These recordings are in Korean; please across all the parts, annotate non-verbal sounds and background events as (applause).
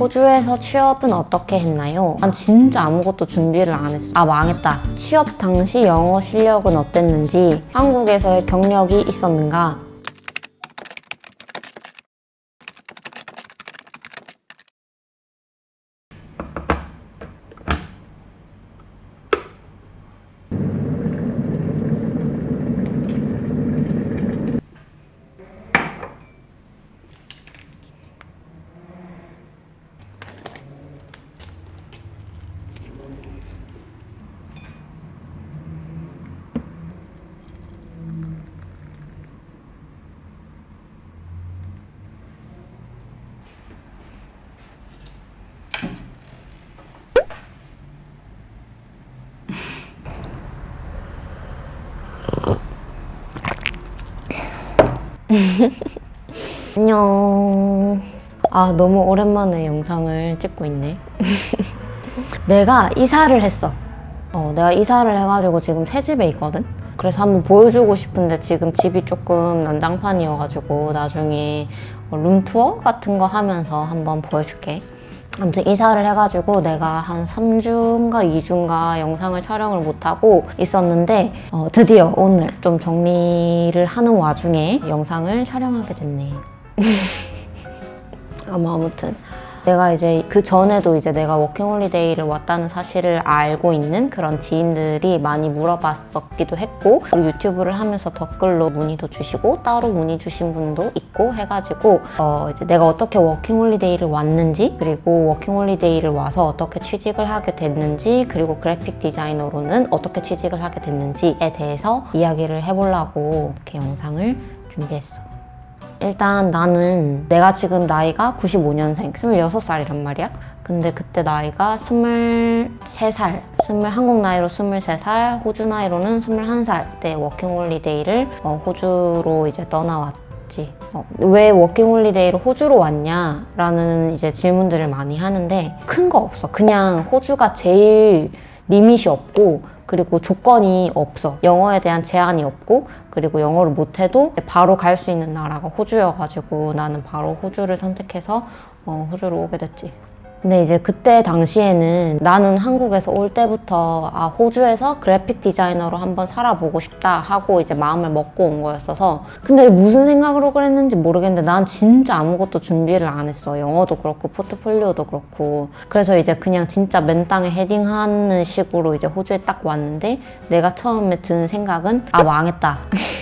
호주에서 취업은 어떻게 했나요? 난 진짜 아무것도 준비를 안 했어. 아, 망했다. 취업 당시 영어 실력은 어땠는지, 한국에서의 경력이 있었는가? (laughs) 안녕. 아, 너무 오랜만에 영상을 찍고 있네. (laughs) 내가 이사를 했어. 어, 내가 이사를 해가지고 지금 새 집에 있거든? 그래서 한번 보여주고 싶은데 지금 집이 조금 난장판이어가지고 나중에 어, 룸투어 같은 거 하면서 한번 보여줄게. 아무튼 이사를 해가지고 내가 한 3주인가 2주인가 영상을 촬영을 못하고 있었는데 어, 드디어 오늘 좀 정리를 하는 와중에 영상을 촬영하게 됐네. (laughs) 아마 아무튼 내가 이제 그 전에도 이제 내가 워킹홀리데이를 왔다는 사실을 알고 있는 그런 지인들이 많이 물어봤었기도 했고 그리고 유튜브를 하면서 댓글로 문의도 주시고 따로 문의 주신 분도 있고 해가지고 어 이제 내가 어떻게 워킹홀리데이를 왔는지 그리고 워킹홀리데이를 와서 어떻게 취직을 하게 됐는지 그리고 그래픽 디자이너로는 어떻게 취직을 하게 됐는지에 대해서 이야기를 해보려고 이렇게 영상을 준비했어. 일단 나는 내가 지금 나이가 95년생, 26살이란 말이야. 근데 그때 나이가 23살, 20, 한국 나이로 23살, 호주 나이로는 21살 때 워킹홀리데이를 어, 호주로 이제 떠나왔지. 어, 왜 워킹홀리데이로 호주로 왔냐? 라는 이제 질문들을 많이 하는데 큰 거 없어. 그냥 호주가 제일 리밋이 없고 그리고 조건이 없어. 영어에 대한 제한이 없고, 그리고 영어를 못해도 바로 갈 수 있는 나라가 호주여가지고 나는 바로 호주를 선택해서 어, 호주로 오게 됐지. 근데 이제 그때 당시에는 나는 한국에서 올 때부터 아 호주에서 그래픽 디자이너로 한번 살아보고 싶다 하고 이제 마음을 먹고 온 거였어서 근데 무슨 생각으로 그랬는지 모르겠는데 난 진짜 아무것도 준비를 안 했어. 영어도 그렇고 포트폴리오도 그렇고. 그래서 이제 그냥 진짜 맨 땅에 헤딩하는 식으로 이제 호주에 딱 왔는데 내가 처음에 든 생각은 아 망했다 (laughs)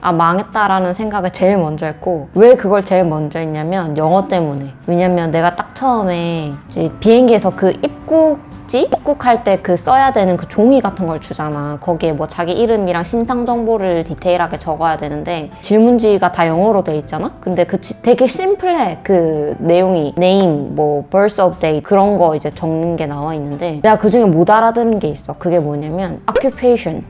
아 망했다라는 생각을 제일 먼저 했고 왜 그걸 제일 먼저 했냐면 영어 때문에. 왜냐면 내가 딱 처음에 비행기에서 그 입국지? 입국할 때 그 써야 되는 그 종이 같은 걸 주잖아. 거기에 뭐 자기 이름이랑 신상 정보를 디테일하게 적어야 되는데 질문지가 다 영어로 돼 있잖아? 근데 그 지- 되게 심플해. 그 내용이 name 뭐 birth of day 그런 거 이제 적는 게 나와 있는데 내가 그 중에 못 알아들은 게 있어. 그게 뭐냐면 occupation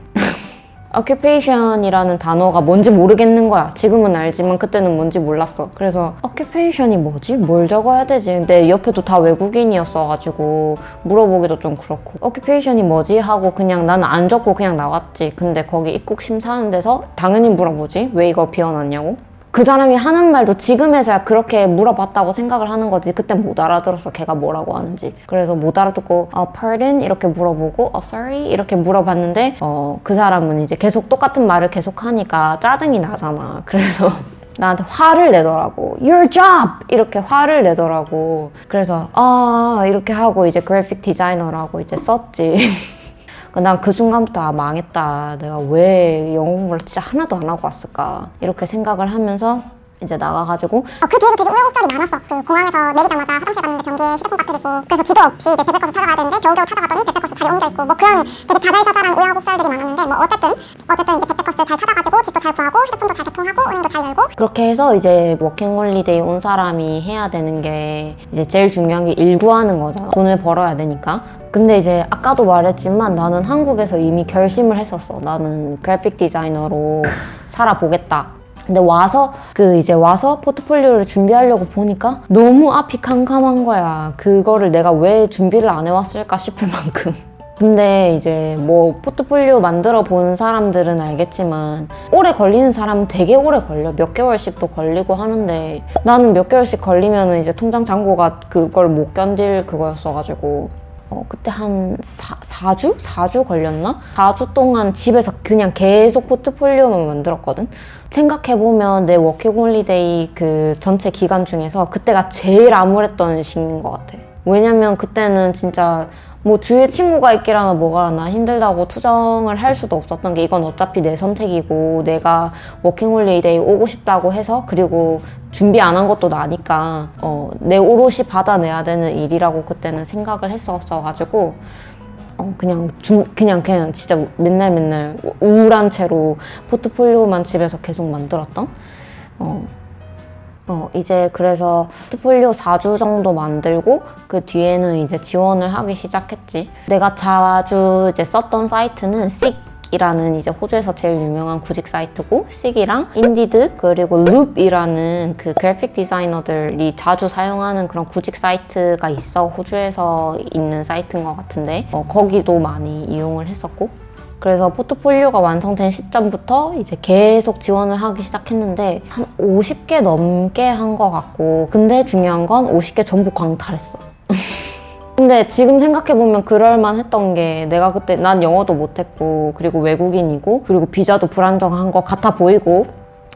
occupation이라는 단어가 뭔지 모르겠는 거야. 지금은 알지만 그때는 뭔지 몰랐어. 그래서 occupation이 뭐지? 뭘 적어야 되지? 근데 옆에도 다 외국인이었어가지고 물어보기도 좀 그렇고 occupation이 뭐지? 하고 그냥 나는 안 적고 그냥 나왔지. 근데 거기 입국 심사하는 데서 당연히 물어보지. 왜 이거 비워놨냐고? 그 사람이 하는 말도 지금에서야 그렇게 물어봤다고 생각을 하는 거지. 그때 못 알아들었어 걔가 뭐라고 하는지. 그래서 못 알아듣고 어, pardon? 이렇게 물어보고 어, sorry? 이렇게 물어봤는데 어, 그 사람은 이제 계속 똑같은 말을 계속 하니까 짜증이 나잖아. 그래서 (laughs) 나한테 화를 내더라고. Your job! 이렇게 화를 내더라고. 그래서 아 이렇게 하고 이제 그래픽 디자이너라고 이제 썼지 (laughs) 난 그 순간부터 아 망했다. 내가 왜 영어 공부를 진짜 하나도 안 하고 왔을까. 이렇게 생각을 하면서 이제 나가가지고 어, 그 뒤에도 되게 우여곡절이 많았어. 그 공항에서 내리자마자 화장실 갔는데 변기에 휴대폰 빠뜨리고 그래서 지도 없이 이제 베베커스 찾아가야 되는데 겨우겨우 찾아갔더니 베베커스 자리 옮겨 있고 뭐 그런 되게 자잘자잘한 우여곡절들이 많았는데 뭐 어쨌든 어쨌든 이제 베베커스 잘 찾아가지고 집도 잘 구하고 휴대폰도 잘 개통하고 은행도 잘 열고 그렇게 해서 이제 워킹홀리데이 온 사람이 해야 되는 게 이제 제일 중요한 게 일 구하는 거잖아. 돈을 벌어야 되니까. 근데 이제 아까도 말했지만 나는 한국에서 이미 결심을 했었어. 나는 그래픽 디자이너로 살아보겠다. 근데 와서 그 이제 와서 포트폴리오를 준비하려고 보니까 너무 앞이 캄캄한 거야. 그거를 내가 왜 준비를 안 해왔을까 싶을 (laughs) 만큼. 근데 이제 뭐 포트폴리오 만들어 본 사람들은 알겠지만 오래 걸리는 사람은 되게 오래 걸려. 몇 개월씩도 걸리고 하는데 나는 몇 개월씩 걸리면은 이제 통장 잔고가 그걸 못 견딜 그거였어가지고 어, 그때 한 사, 4주? 4주 걸렸나? 4주 동안 집에서 그냥 계속 포트폴리오만 만들었거든? 생각해보면 내 워킹홀리데이 그 전체 기간 중에서 그때가 제일 암울했던 시기인 것 같아. 왜냐면 그때는 진짜 뭐 주위에 친구가 있기라나 뭐가라나 힘들다고 투정을 할 수도 없었던 게 이건 어차피 내 선택이고 내가 워킹홀리데이 오고 싶다고 해서 그리고 준비 안 한 것도 나니까 어, 내 오롯이 받아내야 되는 일이라고 그때는 생각을 했었어가지고 어, 그냥 중, 그냥 그냥 진짜 맨날 맨날 우- 우울한 채로 포트폴리오만 집에서 계속 만들었던? 어, 어, 이제 그래서 포트폴리오 4주 정도 만들고 그 뒤에는 이제 지원을 하기 시작했지. 내가 자주 이제 썼던 사이트는 씩 이라는 이제 호주에서 제일 유명한 구직 사이트고 씩이랑 인디드 그리고 룹이라는 그 그래픽 디자이너들이 자주 사용하는 그런 구직 사이트가 있어 호주에서 있는 사이트인 것 같은데 어, 거기도 많이 이용을 했었고 그래서 포트폴리오가 완성된 시점부터 이제 계속 지원을 하기 시작했는데 한 50개 넘게 한 것 같고 근데 중요한 건 50개 전부 광탈했어. (laughs) 근데 지금 생각해보면 그럴만 했던 게 내가 그때 난 영어도 못했고 그리고 외국인이고 그리고 비자도 불안정한 것 같아 보이고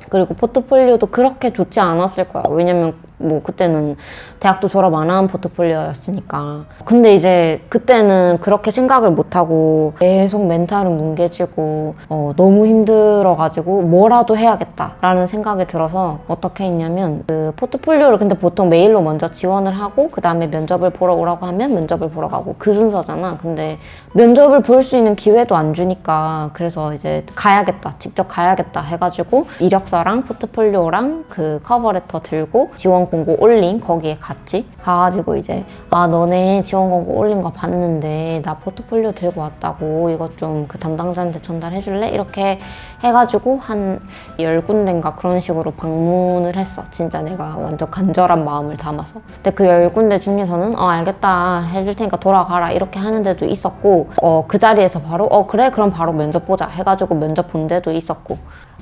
그리고 포트폴리오도 그렇게 좋지 않았을 거야. 왜냐면 뭐 그때는 대학도 졸업 안 한 포트폴리오였으니까. 근데 이제 그때는 그렇게 생각을 못 하고 계속 멘탈은 뭉개지고 어, 너무 힘들어가지고 뭐라도 해야겠다라는 생각이 들어서 어떻게 했냐면 그 포트폴리오를 근데 보통 메일로 먼저 지원을 하고 그 다음에 면접을 보러 오라고 하면 면접을 보러 가고 그 순서잖아. 근데 면접을 볼 수 있는 기회도 안 주니까 그래서 이제 가야겠다 직접 가야겠다 해가지고 이력서랑 포트폴리오랑 그 커버레터 들고 지원 공고 올린 거기에 갔지 가가지고 이제 아 너네 지원 공고 올린 거 봤는데 나 포트폴리오 들고 왔다고 이것 좀 그 담당자한테 전달해 줄래? 이렇게 해가지고 한 열 군데인가 그런 식으로 방문을 했어. 진짜 내가 완전 간절한 마음을 담아서. 근데 그 열 군데 중에서는 어 알겠다. 해줄 테니까 돌아가라. 이렇게 하는 데도 있었고 어 그 자리에서 바로 어 그래? 그럼 바로 면접 보자. 해가지고 면접 본 데도 있었고.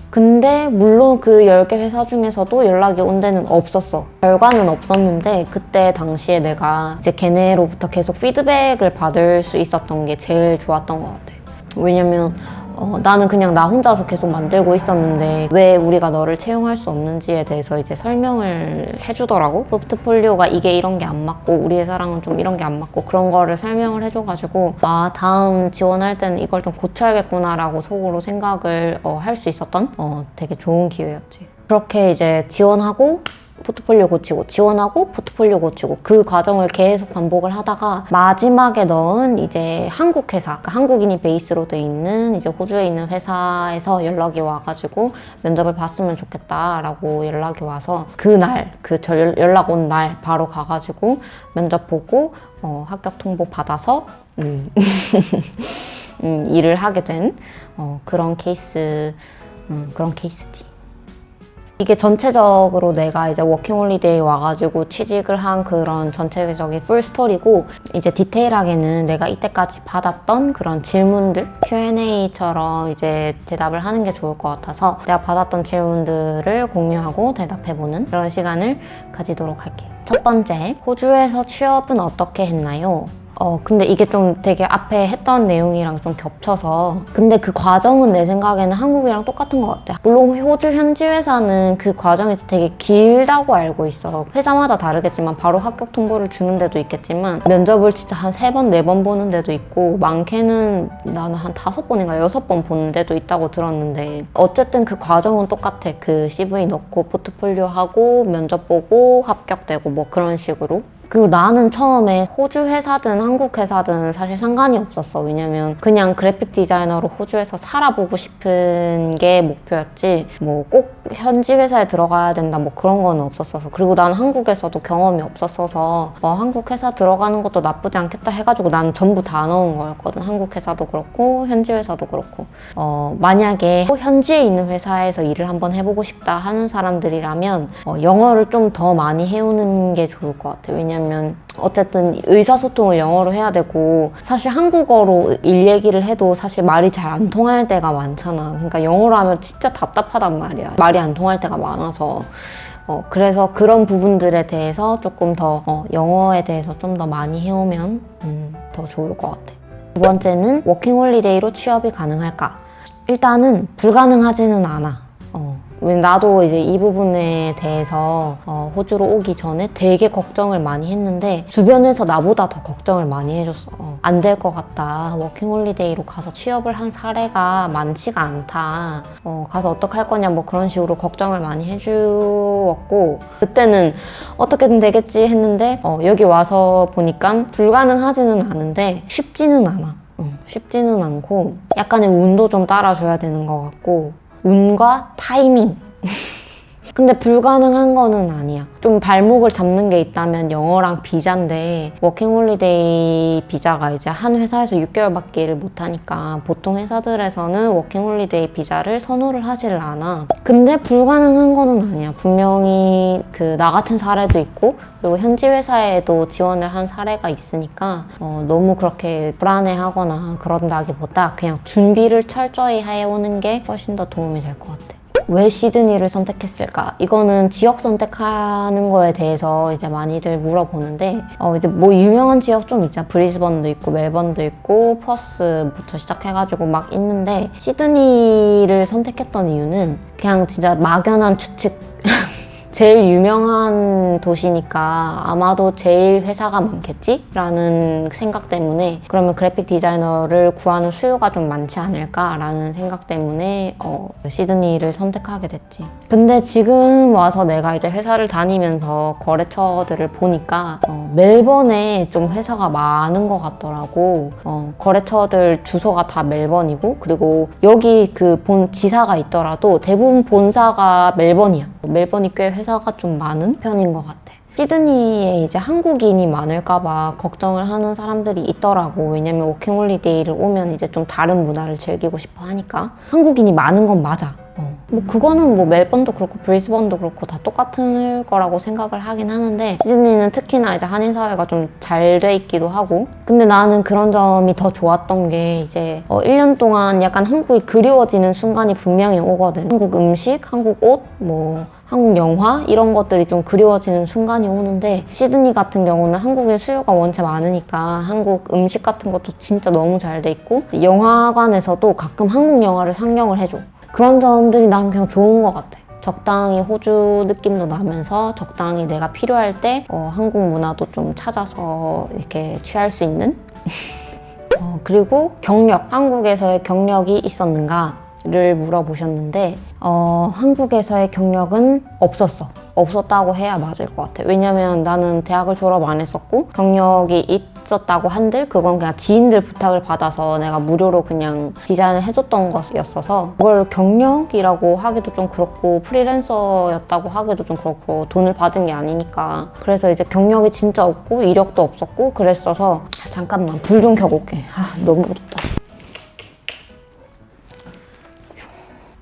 근데 물론 그 10개 회사 중에서도 연락이 온 데는 없었어. 결과는 없었는데 그때 당시에 내가 이제 걔네로부터 계속 피드백을 받을 수 있었던 게 제일 좋았던 것 같아. 왜냐면 어, 나는 그냥 나 혼자서 계속 만들고 있었는데 왜 우리가 너를 채용할 수 없는지에 대해서 이제 설명을 해주더라고. 포트폴리오가 이게 이런 게 안 맞고 우리 회사랑은 좀 이런 게 안 맞고 그런 거를 설명을 해줘가지고 아 다음 지원할 때는 이걸 좀 고쳐야겠구나라고 속으로 생각을 어, 할 수 있었던 어, 되게 좋은 기회였지. 그렇게 이제 지원하고 포트폴리오 고치고 지원하고 포트폴리오 고치고 그 과정을 계속 반복을 하다가 마지막에 넣은 이제 한국 회사 그러니까 한국인이 베이스로 돼 있는 이제 호주에 있는 회사에서 연락이 와가지고 면접을 봤으면 좋겠다라고 연락이 와서 그날 그저 연락 온 날 바로 가가지고 면접 보고 어, 합격 통보 받아서 음, (laughs) 음, 일을 하게 된 어, 그런 케이스 음, 그런 케이스지. 이게 전체적으로 내가 이제 워킹홀리데이 와가지고 취직을 한 그런 전체적인 풀 스토리고 이제 디테일하게는 내가 이때까지 받았던 그런 질문들 Q&A처럼 이제 대답을 하는 게 좋을 것 같아서 내가 받았던 질문들을 공유하고 대답해보는 그런 시간을 가지도록 할게요. 첫 번째, 호주에서 취업은 어떻게 했나요? 어, 근데 이게 좀 되게 앞에 했던 내용이랑 좀 겹쳐서. 근데 그 과정은 내 생각에는 한국이랑 똑같은 것 같아. 물론 호주 현지 회사는 그 과정이 되게 길다고 알고 있어. 회사마다 다르겠지만 바로 합격 통보를 주는 데도 있겠지만 면접을 진짜 한 세 번, 네 번 보는 데도 있고 많게는 나는 한 다섯 번인가 여섯 번 보는 데도 있다고 들었는데 어쨌든 그 과정은 똑같아. 그 CV 넣고 포트폴리오 하고 면접 보고 합격되고 뭐 그런 식으로. 그리고 나는 처음에 호주 회사든 한국 회사든 사실 상관이 없었어. 왜냐면 그냥 그래픽 디자이너로 호주에서 살아보고 싶은 게 목표였지. 뭐꼭 현지 회사에 들어가야 된다 뭐 그런 거는 없었어서. 그리고 난 한국에서도 경험이 없었어서 어, 한국 회사 들어가는 것도 나쁘지 않겠다 해가지고 난 전부 다 넣은 거였거든. 한국 회사도 그렇고 현지 회사도 그렇고. 어, 만약에 꼭 현지에 있는 회사에서 일을 한번 해보고 싶다 하는 사람들이라면 어, 영어를 좀 더 많이 해오는 게 좋을 것 같아. 왜냐면 어쨌든 의사소통을 영어로 해야 되고 사실 한국어로 일 얘기를 해도 사실 말이 잘 안 통할 때가 많잖아. 그러니까 영어로 하면 진짜 답답하단 말이야. 말이 안 통할 때가 많아서. 어, 그래서 그런 부분들에 대해서 조금 더 어, 영어에 대해서 좀 더 많이 해오면 음, 더 좋을 것 같아. 두 번째는 워킹홀리데이로 취업이 가능할까? 일단은 불가능하지는 않아. 어. 왜 나도 이제 이 부분에 대해서 어, 호주로 오기 전에 되게 걱정을 많이 했는데 주변에서 나보다 더 걱정을 많이 해줬어. 안될 것 같다. 워킹홀리데이로 가서 취업을 한 사례가 많지가 않다. 어, 가서 어떡할 거냐 뭐 그런 식으로 걱정을 많이 해주었고 그때는 어떻게든 되겠지 했는데 어, 여기 와서 보니까 불가능하지는 않은데 쉽지는 않아. 어, 쉽지는 않고 약간의 운도 좀 따라줘야 되는 것 같고 운과 타이밍. 근데 불가능한 거는 아니야. 좀 발목을 잡는 게 있다면 영어랑 비자인데 워킹홀리데이 비자가 이제 한 회사에서 6개월밖에 일을 못하니까 보통 회사들에서는 워킹홀리데이 비자를 선호를 하지를 않아. 근데 불가능한 거는 아니야. 분명히 그 나 같은 사례도 있고 그리고 현지 회사에도 지원을 한 사례가 있으니까 어, 너무 그렇게 불안해하거나 그런다기보다 그냥 준비를 철저히 해오는 게 훨씬 더 도움이 될 것 같아. 왜 시드니를 선택했을까? 이거는 지역 선택하는 거에 대해서 이제 많이들 물어보는데, 어, 이제 뭐 유명한 지역 좀 있잖아. 브리즈번도 있고, 멜번도 있고, 퍼스부터 시작해가지고 막 있는데, 시드니를 선택했던 이유는 그냥 진짜 막연한 추측. (laughs) 제일 유명한 도시니까 아마도 제일 회사가 많겠지? 라는 생각 때문에 그러면 그래픽 디자이너를 구하는 수요가 좀 많지 않을까라는 생각 때문에 어, 시드니를 선택하게 됐지. 근데 지금 와서 내가 이제 회사를 다니면서 거래처들을 보니까 어, 멜번에 좀 회사가 많은 것 같더라고. 어, 거래처들 주소가 다 멜번이고 그리고 여기 그 본 지사가 있더라도 대부분 본사가 멜번이야. 멜번이 꽤 회사가 좀 많은 편인 것 같아. 시드니에 이제 한국인이 많을까봐 걱정을 하는 사람들이 있더라고. 왜냐면 워킹 홀리데이를 오면 이제 좀 다른 문화를 즐기고 싶어 하니까. 한국인이 많은 건 맞아. 어. 뭐 그거는 뭐 멜번도 그렇고 브리스번도 그렇고 다 똑같을 거라고 생각을 하긴 하는데 시드니는 특히나 이제 한인 사회가 좀 잘 돼 있기도 하고 근데 나는 그런 점이 더 좋았던 게 이제 어 1년 동안 약간 한국이 그리워지는 순간이 분명히 오거든 한국 음식, 한국 옷, 뭐 한국 영화 이런 것들이 좀 그리워지는 순간이 오는데 시드니 같은 경우는 한국인 수요가 원체 많으니까 한국 음식 같은 것도 진짜 너무 잘 돼 있고 영화관에서도 가끔 한국 영화를 상영을 해줘. 그런 점들이 난 그냥 좋은 것 같아. 적당히 호주 느낌도 나면서 적당히 내가 필요할 때 어, 한국 문화도 좀 찾아서 이렇게 취할 수 있는? (laughs) 어, 그리고 경력 한국에서의 경력이 있었는가 를 물어보셨는데 어, 한국에서의 경력은 없었어. 없었다고 해야 맞을 것 같아. 왜냐면 나는 대학을 졸업 안 했었고 경력이 있었다고 한들 그건 그냥 지인들 부탁을 받아서 내가 무료로 그냥 디자인을 해줬던 것이었어서 그걸 경력이라고 하기도 좀 그렇고 프리랜서였다고 하기도 좀 그렇고 돈을 받은 게 아니니까 그래서 이제 경력이 진짜 없고 이력도 없었고 그랬어서 아, 잠깐만 불 좀 켜고 올게. 아 너무 덥다.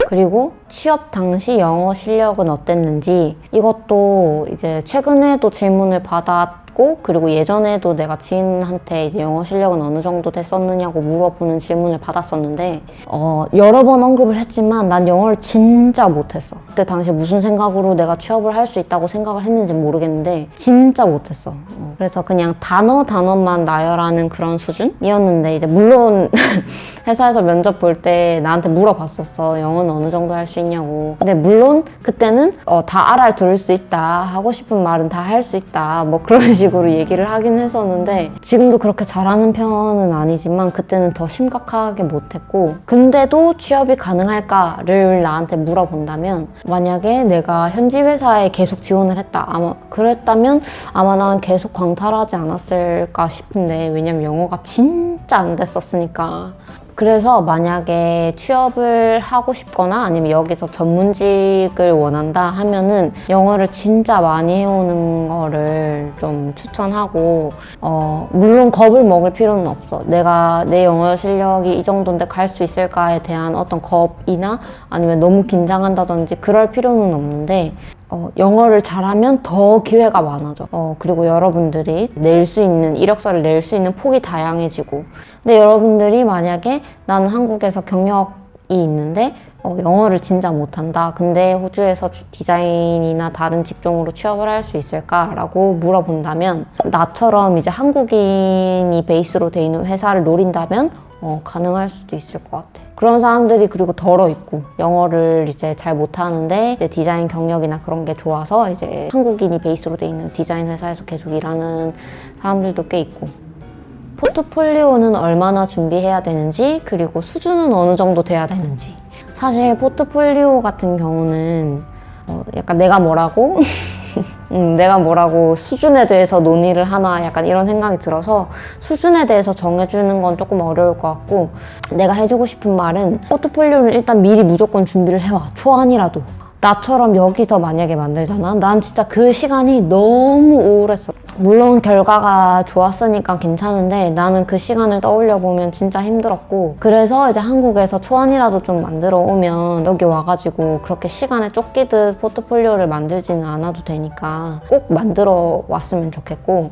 그리고 취업 당시 영어 실력은 어땠는지 이것도 이제 최근에도 질문을 받았 고 그리고 예전에도 내가 지인한테 이제 영어 실력은 어느 정도 됐었느냐고 물어보는 질문을 받았었는데 어, 여러 번 언급을 했지만 난 영어를 진짜 못했어 그때 당시 무슨 생각으로 내가 취업을 할 수 있다고 생각을 했는지 모르겠는데 진짜 못했어 어, 그래서 그냥 단어 단어만 나열하는 그런 수준이었는데 이제 물론 (laughs) 회사에서 면접 볼 때 나한테 물어봤었어. 영어는 어느 정도 할 수 있냐고. 근데 물론 그때는 어, 다 알아들을 수 있다. 하고 싶은 말은 다 할 수 있다. 뭐 그런 식으로 얘기를 하긴 했었는데 지금도 그렇게 잘하는 편은 아니지만 그때는 더 심각하게 못했고 근데도 취업이 가능할까를 나한테 물어본다면 만약에 내가 현지 회사에 계속 지원을 했다. 아마 그랬다면 아마 난 계속 광탈하지 않았을까 싶은데 왜냐면 영어가 진짜 안 됐었으니까 그래서 만약에 취업을 하고 싶거나 아니면 여기서 전문직을 원한다 하면은 영어를 진짜 많이 해오는 거를 좀 추천하고 어 물론 겁을 먹을 필요는 없어. 내가 내 영어 실력이 이 정도인데 갈 수 있을까에 대한 어떤 겁이나 아니면 너무 긴장한다든지 그럴 필요는 없는데 어, 영어를 잘하면 더 기회가 많아져. 어, 그리고 여러분들이 낼 수 있는, 이력서를 낼 수 있는 폭이 다양해지고. 근데 여러분들이 만약에 나는 한국에서 경력이 있는데 어, 영어를 진짜 못한다. 근데 호주에서 주- 디자인이나 다른 직종으로 취업을 할 수 있을까라고 물어본다면 나처럼 이제 한국인이 베이스로 돼 있는 회사를 노린다면 어, 가능할 수도 있을 것 같아. 그런 사람들이 그리고 덜어 있고 영어를 이제 잘 못하는데 이제 디자인 경력이나 그런 게 좋아서 이제 한국인이 베이스로 돼 있는 디자인 회사에서 계속 일하는 사람들도 꽤 있고. 포트폴리오는 얼마나 준비해야 되는지 그리고 수준은 어느 정도 돼야 되는지. 사실 포트폴리오 같은 경우는 어, 약간 내가 뭐라고 (laughs) 음, 내가 뭐라고 수준에 대해서 논의를 하나 약간 이런 생각이 들어서 수준에 대해서 정해주는 건 조금 어려울 것 같고 내가 해주고 싶은 말은 포트폴리오는 일단 미리 무조건 준비를 해와. 초안이라도 나처럼 여기서 만약에 만들잖아? 난 진짜 그 시간이 너무 우울했어. 물론 결과가 좋았으니까 괜찮은데 나는 그 시간을 떠올려 보면 진짜 힘들었고 그래서 이제 한국에서 초안이라도 좀 만들어 오면 여기 와가지고 그렇게 시간에 쫓기듯 포트폴리오를 만들지는 않아도 되니까 꼭 만들어 왔으면 좋겠고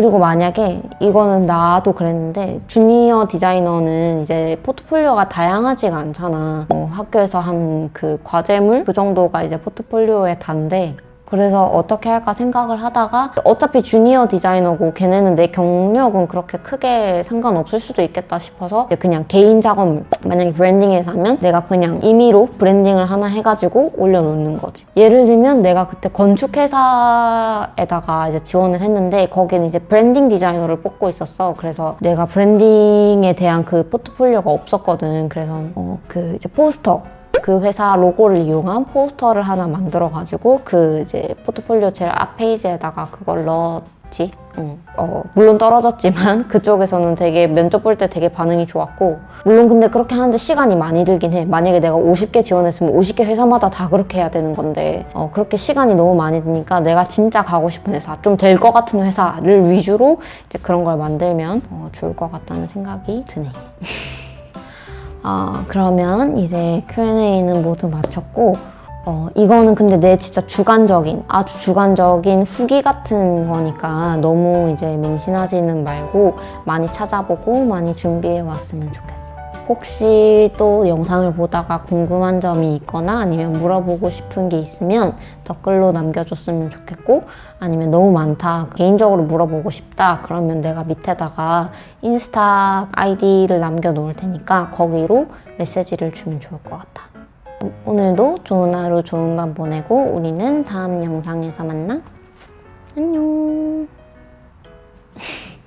그리고 만약에 이거는 나도 그랬는데 주니어 디자이너는 이제 포트폴리오가 다양하지가 않잖아. 뭐 학교에서 한 그 과제물 그 정도가 이제 포트폴리오에 단데 그래서 어떻게 할까 생각을 하다가 어차피 주니어 디자이너고 걔네는 내 경력은 그렇게 크게 상관없을 수도 있겠다 싶어서 그냥 개인 작업물 만약에 브랜딩에서 하면 내가 그냥 임의로 브랜딩을 하나 해가지고 올려놓는 거지. 예를 들면 내가 그때 건축회사에다가 이제 지원을 했는데 거기는 이제 브랜딩 디자이너를 뽑고 있었어. 그래서 내가 브랜딩에 대한 그 포트폴리오가 없었거든. 그래서 어, 그 이제 포스터 그 회사 로고를 이용한 포스터를 하나 만들어가지고 그 이제 포트폴리오 제일 앞 페이지에다가 그걸 넣었지. 응. 어, 물론 떨어졌지만 (laughs) 그쪽에서는 되게 면접 볼 때 되게 반응이 좋았고 물론 근데 그렇게 하는데 시간이 많이 들긴 해. 만약에 내가 50개 지원했으면 50개 회사마다 다 그렇게 해야 되는 건데 어, 그렇게 시간이 너무 많이 드니까 내가 진짜 가고 싶은 회사, 좀 될 것 같은 회사를 위주로 이제 그런 걸 만들면 어, 좋을 것 같다는 생각이 드네. (laughs) 아, 그러면 이제 Q&A는 모두 마쳤고, 어, 이거는 근데 내 진짜 주관적인, 아주 주관적인 후기 같은 거니까 너무 이제 맹신하지는 말고 많이 찾아보고 많이 준비해 왔으면 좋겠어. 혹시 또 영상을 보다가 궁금한 점이 있거나 아니면 물어보고 싶은 게 있으면 댓글로 남겨줬으면 좋겠고 아니면 너무 많다 개인적으로 물어보고 싶다 그러면 내가 밑에다가 인스타 아이디를 남겨놓을 테니까 거기로 메시지를 주면 좋을 것 같아. 오늘도 좋은 하루 좋은 밤 보내고 우리는 다음 영상에서 만나. 안녕 (laughs)